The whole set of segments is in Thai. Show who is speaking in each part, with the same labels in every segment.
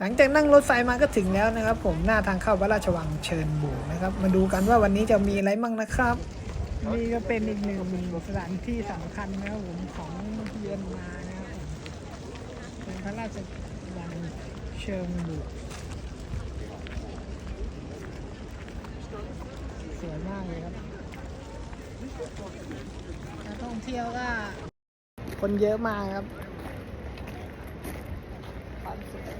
Speaker 1: หลังจากนั่งรถไฟมาก็ถึงแล้วนะครับ ผมหน้าทางเข้าพระราชวังเชิญบุกนะครับ มาดูกันว่าวันนี้จะมีอะไรมั่งนะครับ นี่ก็เป็นอีกหนึ่งสถานที่สำคัญนะครับผมของเยือนมานะครับเป็นพระราชวังเชิงบุกสวยมากเลยครับนักท่องเที่ยวก็คนเยอะมากครับความสวย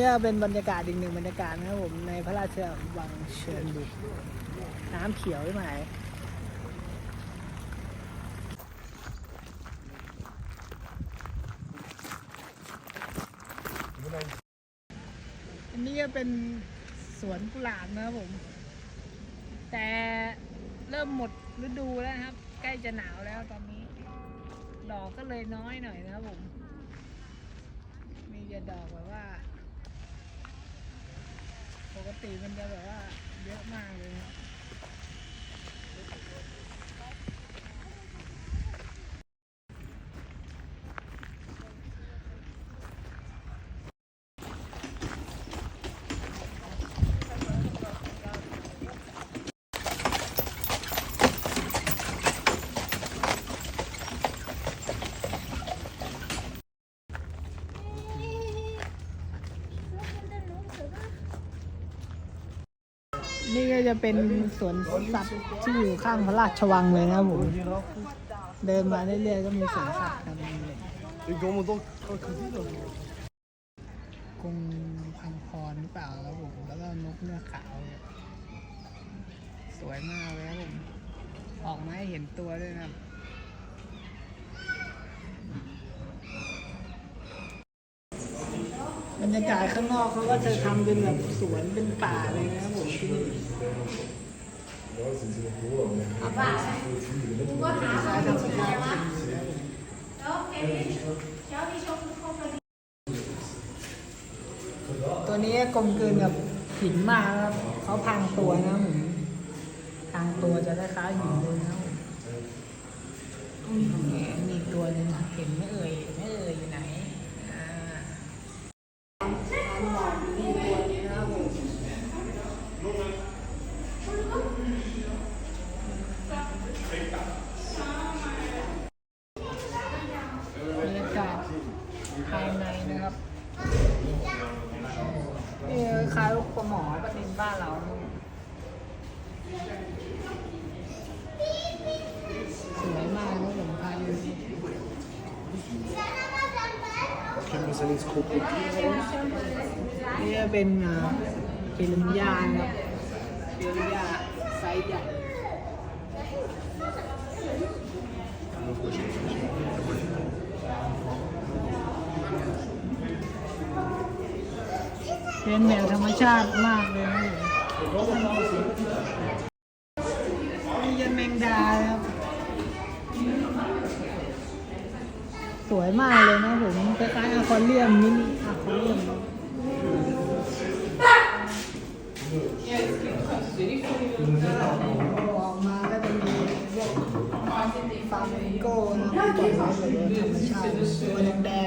Speaker 1: นี่ก็เป็นบรรยากาศอีกหนึ่งบรรยากาศนะครับผมในพระราชวังเชิญบุกน้ำเขียวใช่ไหมอันนี้ก็เป็นสวนกุหลาบนะครับผม แต่เริ่มหมดฤดูแล้วครับ ใกล้จะหนาวแล้วตอนนี้ ดอกก็เลยน้อยหน่อยนะครับผม มีแต่ดอกแบบว่า ปกติมันจะแบบว่าเยอะมากเลยครับ ก็จะเป็นสวนสัตว์ที่อยู่ข้างพระราชวังเลยนะครับผมเดินมาเรื่อยๆก็มีสวนสัตว์กันเลยกรงพังพรหรือเปล่าครับผมแล้วก็นกเนื้อขาวเนี่ยสวยมากเลยครับผมออกมาให้เห็นตัวด้วยนะครับ บรรยากาศข้างนอกเขาก็จะทำเป็นแบบสวนเป็นป่าเลยนะครับผมที่นี่ตัวนี้กลมกลืนกับหินมากครับเขาพังตัวนะผมพังตัวจะคล้ายๆหินเลยนะผมนี่มีตัวนึงเห็นไม่เอ่ยไม่เอ่ยอยู่ไหนอ่า บรรยากาศภาย ในนะครับนี่คล้ายลูกหมอประเด็นบ้านเราสวยมากนะผมภายใน
Speaker 2: Kennen wir ins Krokodil?
Speaker 1: นี่จะเป็นอ่าปิรันยานะครับปิรันยาไซส์ใหญ่ เป็นแนวธรรมชาติมากเลยนะผมนี่ยันแมงดาครับ สวยมากเลยนะผมคล้ายๆอะควาเรียมมินิอะควาเรียมออกมาก็จะมีพวกฟาร์มโก้นะปล่อยไว้เลยธรรมชาติตัวแดง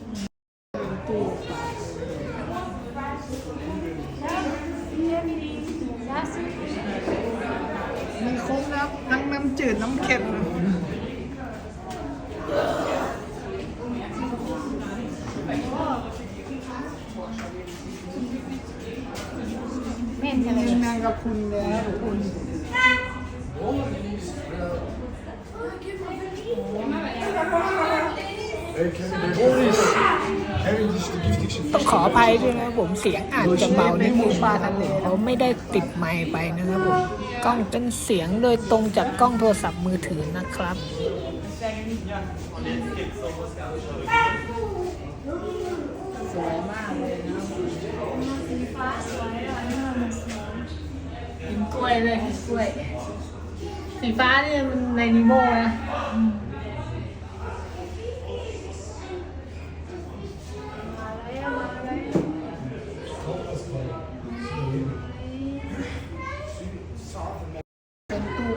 Speaker 1: นี่แม
Speaker 2: ง
Speaker 1: กะพุนเลยครับคุณต้องขออภัยด้วยนะผมเสียงอาจจะเบาในหมู่ป้าทะเลเขาไม่ได้ติดไมค์ไปนะครับผม กล้องเป็นเสียงโดยตรงจากกล้องโทรศัพท์มือถือนะครับ สวยมากเลยนะครับ
Speaker 3: สีฟ้าสวยอะนี่มันเหมือนสวย
Speaker 1: กินกล้วยเลยกินกล้วย สีฟ้านี่มันในนิโมนะ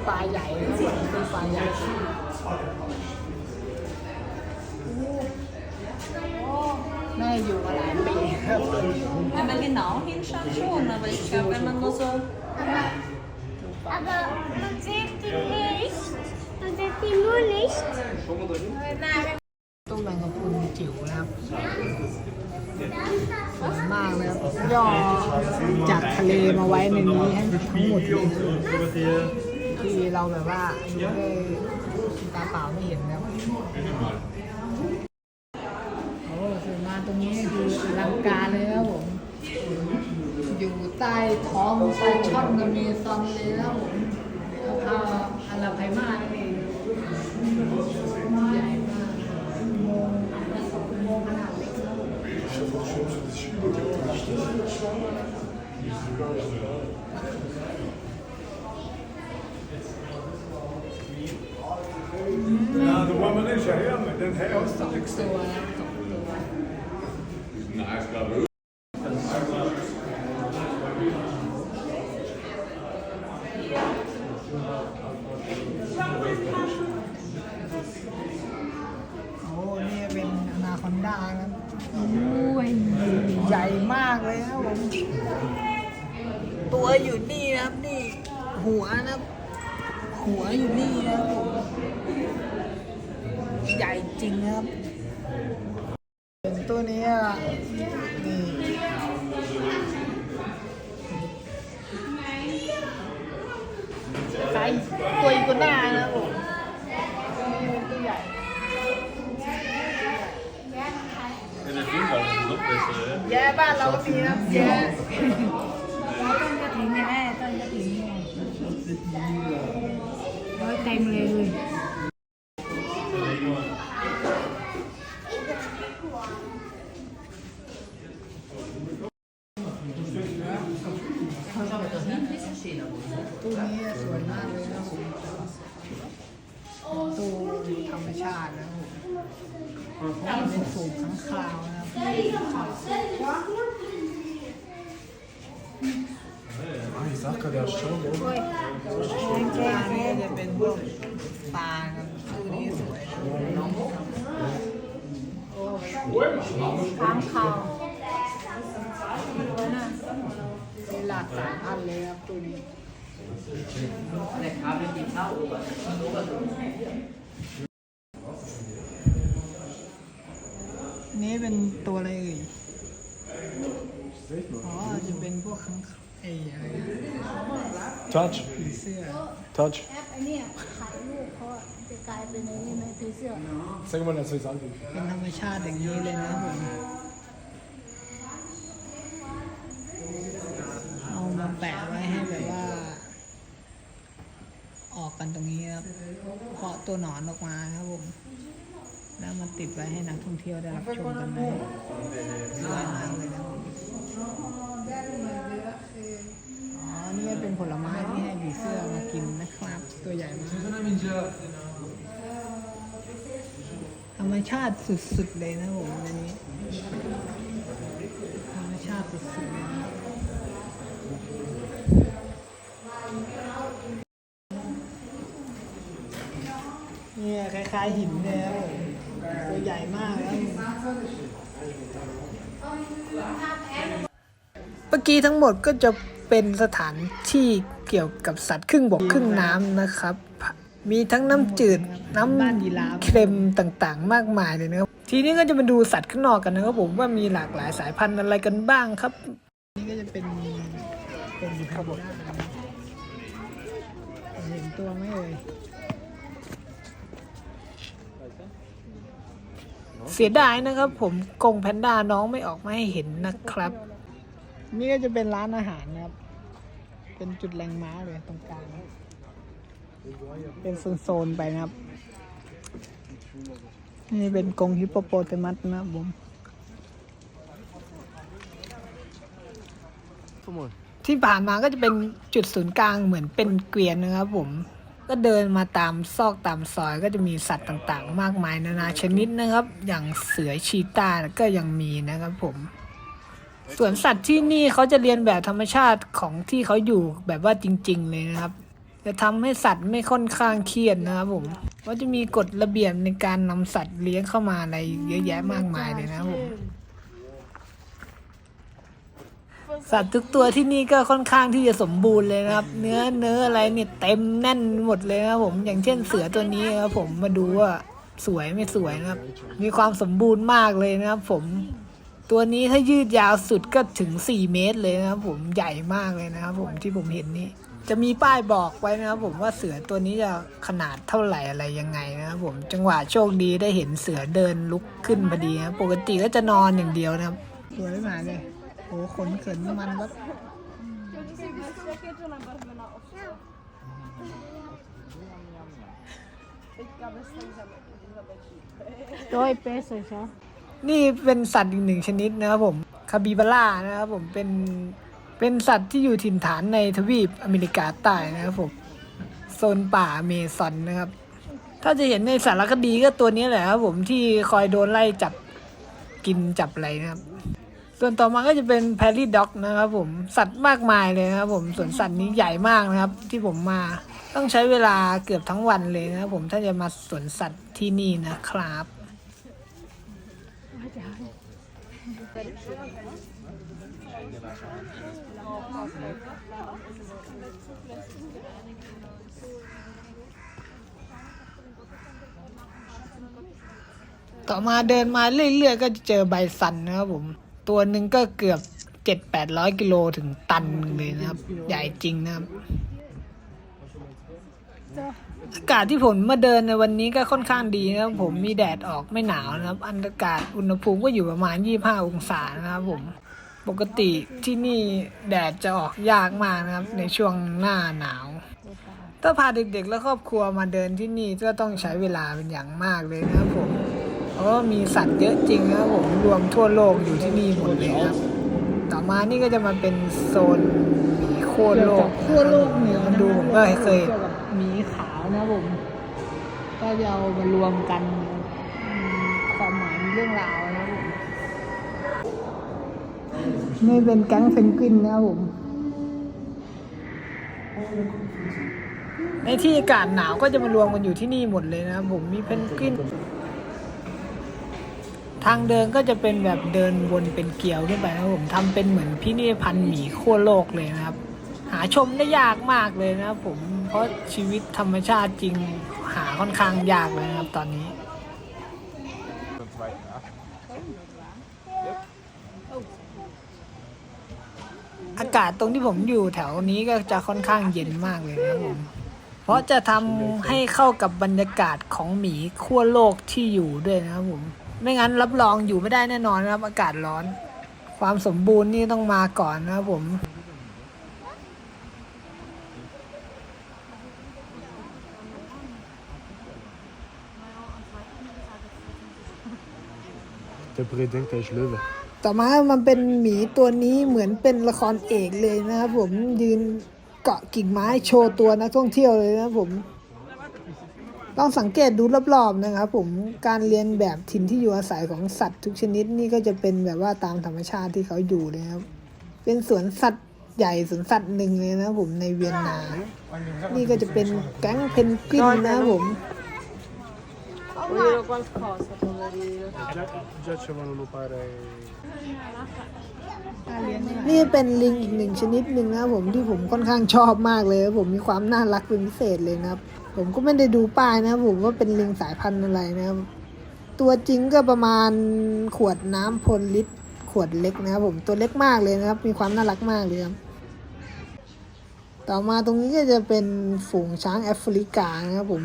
Speaker 1: ป็นตู้ปลาใหญ่นะครับตู้ปลาใหญ่น่าอยู่มาหลายปีครับ
Speaker 4: Ja, men genau hinschauen, aber ich glaube, wenn man nur so
Speaker 3: Aber man sieht die nicht. Man sieht die nur nicht.
Speaker 1: ตู้แมงกะพรุนจิ๋วนะครับสวยมากเลยครับย่อจากทะเลมาไว้ในนี้ให้ทั้งหมดเลย คือเราแบบว่าดูด้วยตาเปล่าไม่เห็นนะครับโอ้สวยมากตรงนี้คืออลังการเลยครับผมอยู่ใต้ท้องปลาช่อนอเมซอนเลยนะครับผมแล้วพาอาราไพมานั่นเองใหญ่มากอุโมงค์อุโมงขนาดเล็กนะครับผม
Speaker 2: Ja, de woman is ja heel met den heel
Speaker 1: สองตัวนะสองตัว โอ้นี่เป็นอนาคอนดาครับโอ้ยใหญ่มากเลยครับผม ตัวอยู่นี่นะครับ นี่ หัวนะครับ หัวอยู่นี่นะครับผมใหญ่จริงนะครับเป็นตัวนี้อะนี่ไซส์ตัวอีกัวหน้านะครับผมนี่เป็นตัวใหญ่
Speaker 5: In het voetbal is het nog best wel, hè?
Speaker 1: แย่บ้านเราก็มีนะครับแย่
Speaker 3: ต้นกระถิ่นเนี่ยแม่ต้นกระถิ่นเนี่ยโอ้ยเต็มเลยเลย
Speaker 1: ตู้นี้สวยมากเลยนะครับผมตู้ธรรมชาตินะครับผมเป็นสูงข้างคาวนะครับ
Speaker 2: Ah, ich sag gerade ja schon, oder?
Speaker 1: ปลาเนี่ยจะเปลาครับตู้นี้สวย
Speaker 3: ค้างคาว
Speaker 1: มีหลากสายพันเลยครับตู้นี้อันนี้เป็นตัวอะไรเอ่ย อ๋อ จะเป็นพวกข้างไอ้อะไรนะ
Speaker 2: Touch,
Speaker 1: ผีเสื้อ
Speaker 2: touch.
Speaker 3: แอปไอ้เนี่ยถ่ายรูปเขาอะจะกลายเป็นไอ้นี่ไหมผีเสื้อ
Speaker 2: Sag mal, dass ich angucke.
Speaker 1: เป็นธรรมชาติอย่างนี้เลยนะครับผม เอามาแปะไว้ให้แบบว่า ออกกันตรงนี้ครับเพาะตัวหนอนออกมาครับผม แล้วมันติดไว้ให้นักท่องเที่ยวได้รับชมกันนะครับสวยมากเลยนะครับผมอ๋อ นี่เป็นผลไม้ที่ให้ ผีเสื้อมากินนะครับ ตัวใหญ่มากธรรมชาติสุดๆเลยนะผมอันนี้ธรรมชาติสุดๆเลยนะเนี่ยคล้ายๆหินเลยครับผมตัวใหญ่มากแล้วเมื่อกี้ทั้งหมดก็จะ เป็นสถานที่เกี่ยวกับสัตว์ครึ่งบกครึ่งน้ำนะครับ มีทั้งน้ำจืดน้ำเค็มต่างๆ มากมายเลยนะครับ ทีนี้ก็จะมาดูสัตว์ข้างนอกกันนะครับผมว่ามีหลากหลายสายพันธุ์อะไรกันบ้างครับ นี่ก็จะเป็นเป็นแพนด้านะเห็นตัวไหมเอ่ยเสียดายนะครับ ผมกรงแพนด้าน้องไม่ออกมาให้เห็นนะครับ นี่ก็จะเป็นร้านอาหารนะครับ เป็นจุดแรงม้าเลยตรงกลาง เป็นโซนๆไปนะครับ นี่เป็นกรงฮิปโปโปเตมัสนะครับผม ที่ผ่านมาก็จะเป็นจุดศูนย์กลางเหมือนเป็นเกวียนนะครับผม ก็เดินมาตามซอกตามซอยก็จะมีสัตว์ต่างๆ มากมายนานาชนิดนะครับ อย่างเสือชีตาก็ยังมีนะครับผม สวนสัตว์ที่นี่เขาจะเรียนแบบธรรมชาติของที่เขาอยู่แบบว่าจริง ๆ เลยนะครับ จะทำให้สัตว์ไม่ค่อนข้างเครียดนะครับผมว่าจะมีกฎระเบียบในการนำสัตว์เลี้ยงเข้ามาอะไรเยอะแยะมากมายเลยนะครับผมสัตว์ทุกตัวที่นี่ก็ค่อนข้างที่จะสมบูรณ์เลยนะครับ เนื้อเนื้ออะไรเนี่ยเต็มแน่นหมดเลยนะครับผมอย่างเช่นเสือตัวนี้ครับผมมาดูว่าสวยไม่สวยนะครับ มีความสมบูรณ์มากเลยนะครับ ผม ตัวนี้ถ้ายืดยาวสุดก็ถึง 4 เมตรเลยนะครับผมใหญ่มากเลยนะครับผมที่ผมเห็นนี่จะมีป้ายบอกไว้นะครับผมว่าเสือตัวนี้จะขนาดเท่าไหร่อะไรยังไงนะครับผมจังหวะโชคดีได้เห็นเสือเดินลุกขึ้นพอดีนะปกติก็จะนอนอย่างเดียวนะครับสวยมากเลยโอ้ขนเขินมันวัด
Speaker 3: Doi pesos, ¿no?
Speaker 1: นี่ นี่เป็นสัตว์อีกหนึ่งชนิดนะครับผมคาบิบาร่านะครับผมเป็นเป็นสัตว์ที่อยู่ถิ่นฐานในทวีปอเมริกาใต้นะครับผมโซนป่าเมซอนนะครับ ถ้าจะเห็นในสารคดีก็ตัวนี้แหละครับผมที่คอยโดนไล่จับกินจับอะไรนะครับ ส่วนต่อมาก็จะเป็นแพรี่ด็อกนะครับผมสัตว์มากมายเลยนะครับผมส่วนสัตว์นี้ใหญ่มากนะครับ ที่ผมมาต้องใช้เวลาเกือบทั้งวันเลยนะครับผมถ้าจะมาสวนสัตว์ที่นี่นะครับ ต่อมาเดินมาเรื่อยๆ ก็จะเจอใบสันนะครับผม ตัวหนึ่งก็เกือบเจ็ดแปดร้อยกิโลถึงตันเลยนะครับ ใหญ่จริงนะครับ อากาศที่ผมมาเดินในวันนี้ก็ค่อนข้างดีนะครับผมมีแดดออกไม่หนาวนะครับอากาศอุณหภูมิก็อยู่ประมาณ 25 องศานะครับผมปกติที่นี่แดดจะออกยากมากนะครับ ในช่วงหน้าหนาว ถ้าพาเด็กๆ และครอบครัวมาเดินที่นี่ก็ต้องใช้เวลาเป็นอย่างมากเลยนะครับผมเพราะว่ามีสัตว์เยอะจริงนะครับผมรวมทั่วโลกอยู่ที่นี่หมดเลยครับต่อมานี่ก็จะมาเป็นโซนหมีโค่นโลกขั้วโลกเหนือมันดูผมก็เคย จะเอามารวมกันความหมายเรื่องราวนะผมนี่เป็นแก๊งเพนกวินนะผมในที่อากาศหนาวก็จะมารวมกันอยู่ที่นี่หมดเลยนะผมมีเพนกวิน ทางเดินก็จะเป็นแบบเดินวนเป็นเกลียวขึ้นไปนะผมทำเป็นเหมือนพิพิธภัณฑ์หมีขั้วโลกเลยนะครับ หาชมได้ยากมากเลยนะผมเพราะชีวิตธรรมชาติจริง หาค่อนข้างยากเลยนะครับตอนนี้ อากาศตรงที่ผมอยู่แถวนี้ก็จะค่อนข้างเย็นมากเลยนะครับผม เพราะจะทำให้เข้ากับบรรยากาศของหมีขั้วโลกที่อยู่ด้วยนะครับผม ไม่งั้นรับรองอยู่ไม่ได้แน่นอนนะครับ อากาศร้อน ความสมบูรณ์นี่ต้องมาก่อนนะครับผม
Speaker 2: Der Bre denkt, er ist Löwe.
Speaker 1: ต่อมามันเป็นหมีตัวนี้เหมือนเป็นละครเอกเลยนะครับผมยืนเกาะกิ่งไม้โชว์ตัวนักท่องเที่ยวเลยนะครับผมต้องสังเกตดูรอบๆนะครับผมการเรียนแบบถิ่นที่อยู่อาศัยของสัตว์ทุกชนิดนี่ก็จะเป็นแบบว่าตามธรรมชาติที่เขาอยู่เลยครับ เป็นสวนสัตว์ใหญ่สวนสัตว์หนึ่งเลยนะผมในเวียนนา นี่ก็จะเป็นแก๊งเพนกวินนะครับผม
Speaker 2: Già c'erano lo pare.
Speaker 1: นี่เป็นลิงอีกหนึ่งชนิดหนึ่งนะครับผมที่ผมค่อนข้างชอบมากเลยครับผมมีความน่ารักเป็นพิเศษเลยนะครับ ผมก็ไม่ได้ดูป้ายนะครับผมว่าเป็นลิงสายพันธุ์อะไรนะครับ ตัวจริงก็ประมาณขวดน้ำพลลิตรขวดเล็กนะครับผมตัวเล็กมากเลยนะครับ มีความน่ารักมากเลยครับต่อมาตรงนี้ก็จะเป็นฝูงช้างแอฟริกานะครับผม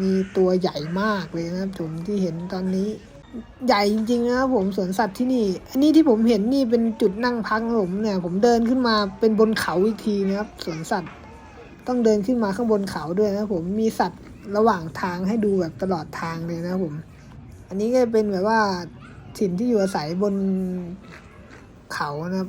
Speaker 1: มีตัวใหญ่มากเลยนะครับผมที่เห็นตอนนี้ ใหญ่จริงๆนะครับผมสวนสัตว์ที่นี่ อันนี้ที่ผมเห็นนี่เป็นจุดนั่งพักผมเนี่ย ผมเดินขึ้นมาเป็นบนเขาอีกทีนะครับสวนสัตว์ ต้องเดินขึ้นมาข้างบนเขาด้วยนะผมมีสัตว์ระหว่างทางให้ดูแบบตลอดทางเลยนะผม อันนี้ก็เป็นแบบว่าถิ่นที่อยู่อาศัยบนเขานะครับ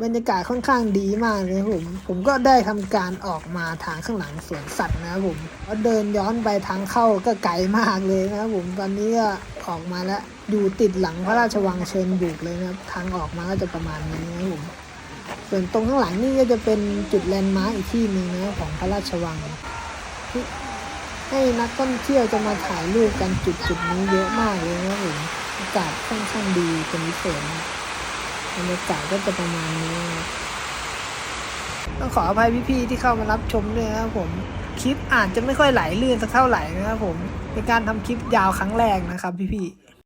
Speaker 1: บรรยากาศค่อนข้างดีมากเลยครับผม ผมก็ได้ทำการออกมาทางข้างหลังสวนสัตว์นะครับผมแล้วเดินย้อนไปทางเข้าก็ไกลมากเลยนะครับผมตอนนี้ก็ออกมาแล้วอยู่ติดหลังพระราชวังเชิญบุกเลยนะครับ ทางออกมาก็จะประมาณนี้นะครับผมส่วนตรงข้างหลังนี่ก็จะเป็นจุดแลนด์มาร์กอีกที่หนึ่งนะของพระราชวัง ให้นักท่องเที่ยวจะมาถ่ายรูปกันจุดจุดๆนี้เยอะมากเลยนะครับผมอากาศค่อนข้างดีเป็นพิเศษนะ บรรยากาศก็จะประมาณนี้ครับต้องขออภัยพี่ๆที่เข้ามารับชมด้วยนะครับผมคลิปอาจจะไม่ค่อยไหลลื่นสักเท่าไหร่นะครับผมเป็นการทำคลิปยาวครั้งแรกนะครับพี่ๆ